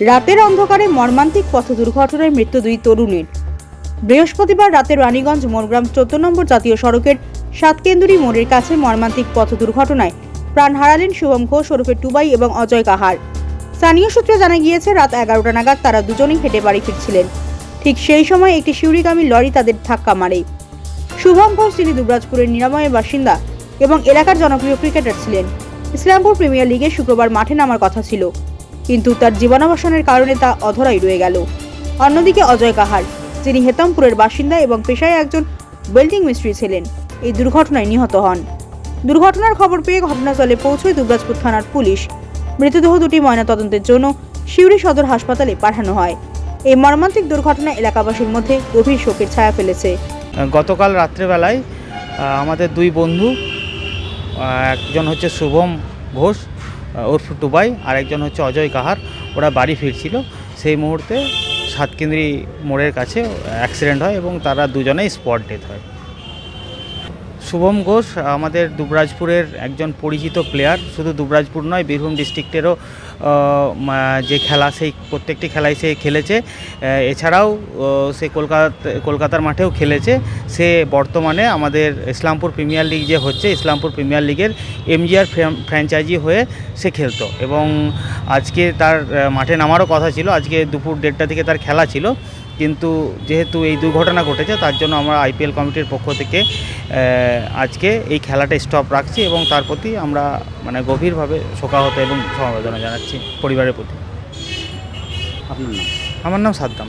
রাতের অন্ধকারে মর্মান্তিক পথ দুর্ঘটনায় মৃত্যু দুই তরুণীর। বৃহস্পতিবার রাতে রানীগঞ্জ মোরগ্রাম চোদ্দ নম্বর জাতীয় সড়কের সাতকেন্দুরি মোড়ের কাছে মর্মান্তিক পথ দুর্ঘটনায় প্রাণ হারালেন শুভম ঘোষ ওরফে টুবাই এবং অজয় কাহার। স্থানীয় সূত্রে জানা গিয়েছে, রাত এগারোটা নাগাদ তারা দুজনেই হেঁটে বাড়ি ফিরছিলেন। ঠিক সেই সময় একটি শিউরিগামী লরি তাদের ধাক্কা মারে। শুভম ঘোষ, যিনি দুবরাজপুরের নিরাময়ের বাসিন্দা এবং এলাকার জনপ্রিয় ক্রিকেটার ছিলেন, ইসলামপুর প্রিমিয়ার লিগে শুক্রবার মাঠে নামার কথা ছিল। কিন্তু তার জীবনাবসানের কারণে তা অধরাই রয়ে গেল। অন্যদিকে অজয় কাহার, যিনি হেতমপুরের বাসিন্দা এবং পেশায় একজন ওয়েল্ডিং মিস্ত্রি ছিলেন, এই দুর্ঘটনায় নিহত হন। দুর্ঘটনার খবর পেয়ে ঘটনাস্থলে পৌঁছয় দুবরাজপুর থানার পুলিশ। মৃতদেহ দুটি ময়নাতদন্তের জন্য সিউড়ি সদর হাসপাতালে পাঠানো হয়। এই মর্মান্তিক দুর্ঘটনা এলাকাবাসীর মধ্যে গভীর শোকের ছায়া ফেলেছে। গতকাল রাত্রেবেলায় আমাদের দুই বন্ধু একজন হচ্ছে শুভম ঘোষ ওরফ টুবাই আর একজন হচ্ছে অজয় কাহার, ওরা বাড়ি ফিরছিল। সেই মুহূর্তে সাতকেন্দ্রি মোড়ের কাছে অ্যাক্সিডেন্ট হয় এবং তারা দুজনেই স্পট ডেথ হয়। শুভম ঘোষ, আমাদের দুবরাজপুরের একজন পরিচিত প্লেয়ার শুধু দুবরাজপুর নয়, বীরভূম ডিস্ট্রিক্টেরও যে খেলা সেই, প্রত্যেকটি খেলায় সে খেলেছে। এছাড়াও সে কলকাতা, কলকাতার মাঠেও খেলেছে। সে বর্তমানে আমাদের ইসলামপুর প্রিমিয়ার লিগ যে হচ্ছে, ইসলামপুর প্রিমিয়ার লিগের এমজিআর ফ্র্যাঞ্চাইজি হয়ে সে খেলতো। এবং আজকে তার মাঠে নামারও কথা ছিল। আজকে দুপুর দেড়টা থেকে তার খেলা ছিল। কিন্তু যেহেতু এই দুর্ঘটনা ঘটেছে তার জন্য আমরা আইপিএল কমিটির পক্ষ থেকে আজকে এই খেলাটা স্টপ রাখছি এবং তার প্রতি আমরা মানে গভীরভাবে শোকাহত এবং সমবেদনা জানাচ্ছি পরিবারের প্রতি। আপনার নাম? আমার নাম সাদ্দাম।